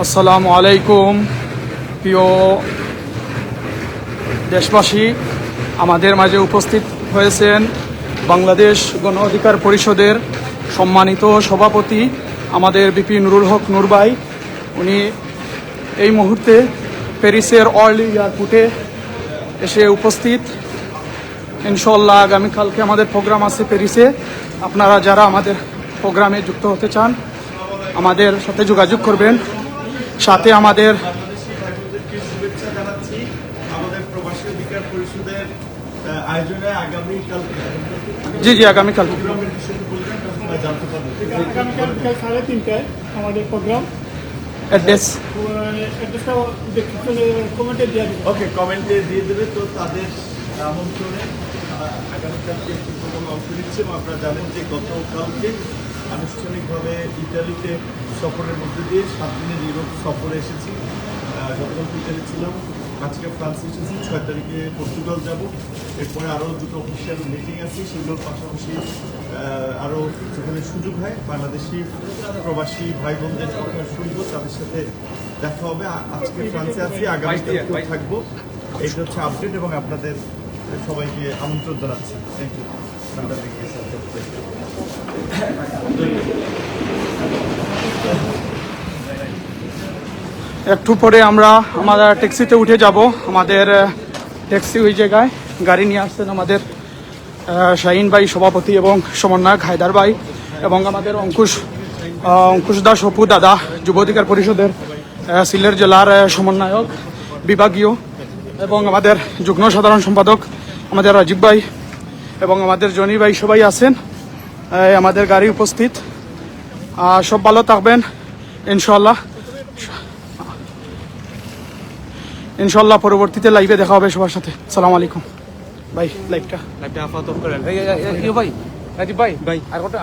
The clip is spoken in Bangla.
আসসালামু আলাইকুম, প্রিয় দেশবাসী। আমাদের মাঝে উপস্থিত হয়েছেন বাংলাদেশ গণ অধিকার পরিষদের সম্মানিত সভাপতি আমাদের বিপি নুরুল হক নুরবাই। উনি এই মুহূর্তে প্যারিসের অর্ল এয়ারপোর্টে এসে উপস্থিত। ইনশাল্লাহ আগামীকালকে আমাদের প্রোগ্রাম আছে প্যারিসে। আপনারা যারা আমাদের প্রোগ্রামে যুক্ত হতে চান, আমাদের সাথে যোগাযোগ করবেন। সাথে আমাদের শুভেচ্ছা জানাচ্ছি আমাদের প্রবাসী অধিকার পরিষদের আহ, আয়োজনে আগামী জি জি আগামীকাল। আগামীকাল সাড়ে আমাদের প্রোগ্রাম অ্যাড্রেস দেবো ওকে কমেন্টে দিয়ে দেবে তো তাদের আমন্ত্রণে। আগামীকালকে অংশ নিচ্ছে। এবং আপনারা জানেন যে গতকালকে আনুষ্ঠানিকভাবে ইতালিতে সফরের মধ্যে দিয়ে সাত দিনের ইউরোপ সফরে এসেছি। আহ, গতকালকে ইতালি ছিলাম আজকে ফ্রান্সে এসেছি ছয় তারিখে পর্তুগাল যাব। এরপরে আরও দুটো অফিসিয়াল মিটিং আছে সেগুলোর পাশাপাশি আরও যেখানে সুযোগ হয় বাংলাদেশি প্রবাসী ভাই বোনদের কথা শুনব তাদের সাথে দেখা হবে। আজকে ফ্রান্সে আছি আগামীকাল থাকব। এইটা হচ্ছে আপডেট এবং আপনাদের সবাইকে আমন্ত্রণ জানাচ্ছি। থ্যাংক ইউ একটু পরে আমরা আমাদের ট্যাক্সিতে উঠে যাব। আমাদের ট্যাক্সি ওই জায়গায়। গাড়ি নিয়ে আসছেন আমাদের শাহিন ভাই, সভাপতি এবং সমন্বয়ক হায়দার ভাই এবং আমাদের অঙ্কুশ অঙ্কুশ দাস অপু দাদা, যুব অধিকার পরিষদের সিলেট জেলার সমন্বয়ক, বিভাগীয় এবং আমাদের যুগ্ম সাধারণ সম্পাদক আমাদের রাজীব ভাই এবং আমাদের জনি ভাই সবাই আছেন আমাদের গাড়ি উপস্থিত। সব ভালো থাকবেন ইনশাল্লাহ ইনশাল্লাহ পরবর্তীতে লাইভে দেখা হবে সবার সাথে। সালাম আলাইকুম। ভাই লাইভটা লাইভটা আপাতত করেন ভাই। রাজীব ভাই ভাই। আর কটা